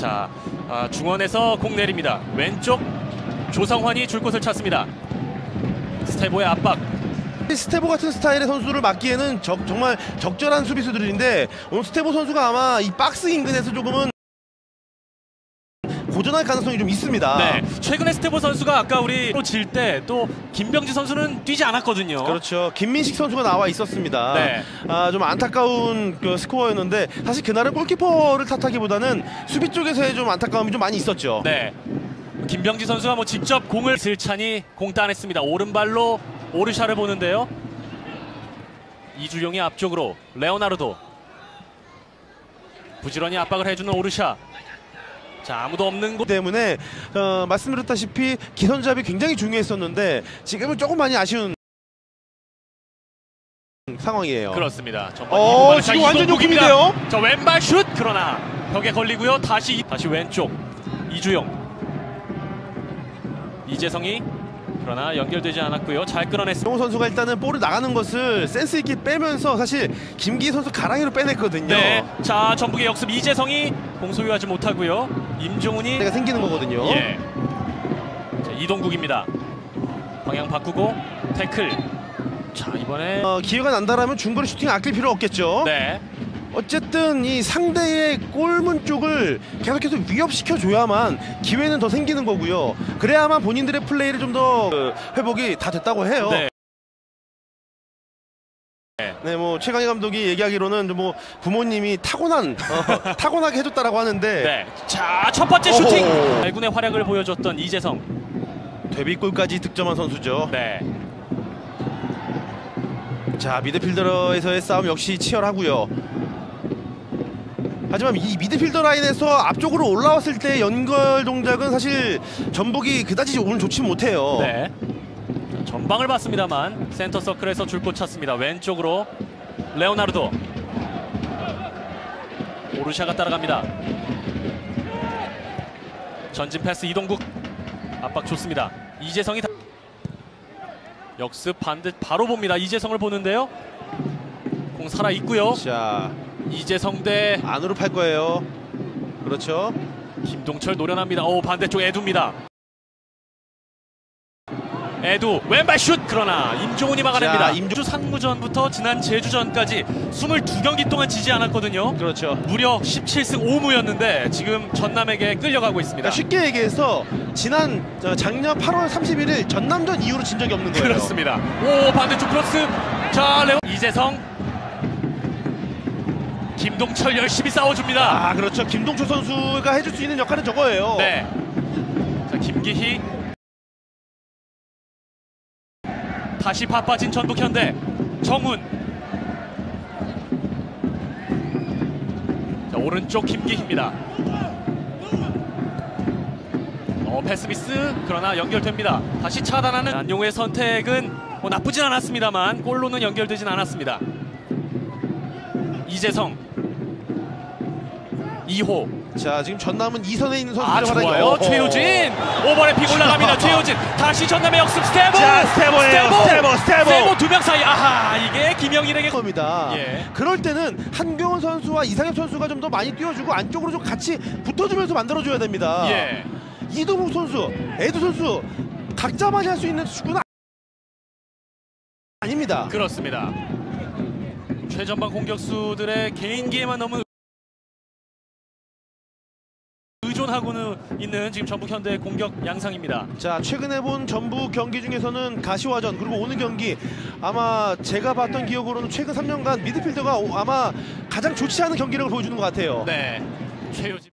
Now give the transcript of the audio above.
자, 아, 중원에서 공 내립니다. 왼쪽 조성환이 줄 곳을 찾습니다. 스테보의 압박. 스테보 같은 스타일의 선수를 맡기에는 적- 정말 적절한 수비수들인데 오늘 스테보 선수가 아마 이 박스 인근에서 조금은 고전할 가능성이 좀 있습니다. 네, 최근에 스테보 선수가 아까 우리 질 때 또 김병지 선수는 뛰지 않았거든요. 그렇죠. 김민식 선수가 나와 있었습니다. 네. 아, 좀 안타까운 그 스코어였는데 사실 그날은 골키퍼를 탓하기보다는 수비 쪽에서의 좀 안타까움이 좀 많이 있었죠. 네. 김병지 선수가 뭐 직접 공을 슬찬이 공 따냈습니다. 오른발로 오르샤를 보는데요. 이주용이 앞쪽으로 레오나르도 부지런히 압박을 해주는 오르샤. 자 아무도 없는 곳. 때문에 어, 말씀드렸다시피 기선잡이 굉장히 중요했었는데 지금은 조금 많이 아쉬운 상황이에요. 그렇습니다. 전반 어, 2분 만에 자, 지금 완전 이동국입니다. 욕심인데요? 자 왼발 슛 그러나 벽에 걸리고요. 다시 다시 왼쪽 이주용 이재성이 그러나 연결되지 않았고요. 잘 끌어냈습니다. 정우 선수가 일단은 볼을 나가는 것을 센스 있게 빼면서 사실 김기희 선수 가랑이로 빼냈거든요. 네, 자 전북의 역습 이재성이 공 소유하지 못하고요. 임종훈이 내가 생기는 거거든요. 예. 자, 이동국입니다. 방향 바꾸고 태클. 자 이번에 어, 기회가 난다라면 중거리 슈팅 아낄 필요 없겠죠. 네, 어쨌든 이 상대의 골문 쪽을 계속해서 위협시켜 줘야만 기회는 더 생기는 거고요. 그래야만 본인들의 플레이를 좀 더 회복이 다 됐다고 해요. 네. 네, 뭐 최강희 감독이 얘기하기로는 좀뭐 부모님이 타고난 어, 타고나게 해줬다라고 하는데 네. 자 첫 번째 슈팅. 발군의 활약을 보여줬던 이재성. 데뷔골까지 득점한 선수죠. 네, 자 미드필더에서의 싸움 역시 치열하고요. 하지만 이 미드필더 라인에서 앞쪽으로 올라왔을 때 연결 동작은 사실 전북이 그다지 오늘 좋지 못해요. 네. 자, 전방을 봤습니다만 센터 서클에서 줄것 찾습니다. 왼쪽으로 레오나르도. 오르샤가 따라갑니다. 전진 패스 이동국 압박 좋습니다. 이재성이 다... 역습 반대 바로 봅니다. 이재성을 보는데요. 공 살아 있고요. 자 이재성 대 안으로 팔 거예요. 그렇죠. 김동철 노련합니다. 오 반대쪽 에두입니다. 에두 왼발 슛 그러나 임종훈이 막아냅니다. 자, 임주 상무전부터 지난 제주전까지 22경기 동안 지지 않았거든요. 그렇죠. 무려 17승 5무였는데 지금 전남에게 끌려가고 있습니다. 그러니까 쉽게 얘기해서 지난 저, 작년 8월 31일 전남전 이후로 진 적이 없는 거예요. 그렇습니다. 오 반대쪽 크로스. 자 레오 이재성 김동철 열심히 싸워줍니다. 아 그렇죠. 김동철 선수가 해줄 수 있는 역할은 저거예요. 네. 자 김기희 다시 바빠진 전북 현대 정훈. 자 오른쪽 김기희입니다. 어 패스미스 그러나 연결됩니다. 다시 차단하는 안용우의 선택은 뭐 나쁘진 않았습니다만 골로는 연결되진 않았습니다. 이재성 2호 자 지금 전남은 2선에 있는 아 선수들 좋아요 최효진 오버래핑 올라갑니다 최효진 다시 전남의 역습 스테보 자, 스테보예요. 스테보, 스테보. 두 명 사이 아하 이게 김영일에게 겁니다. 예. 그럴 때는 한경원 선수와 이상엽 선수가 좀 더 많이 뛰어주고 안쪽으로 좀 같이 붙어주면서 만들어줘야 됩니다. 예 이동욱 선수, 에두 선수 각자만이 할 수 있는 축구는 아닙니다. 그렇습니다 최전방 공격수들의 개인기에만 너무 의존하고는 있는 지금 전북 현대의 공격 양상입니다. 자 최근에 본 전북 경기 중에서는 가시화전 그리고 오늘 경기 아마 제가 봤던 기억으로는 최근 3년간 미드필더가 오- 아마 가장 좋지 않은 경기력을 보여주는 것 같아요. 네. 최효진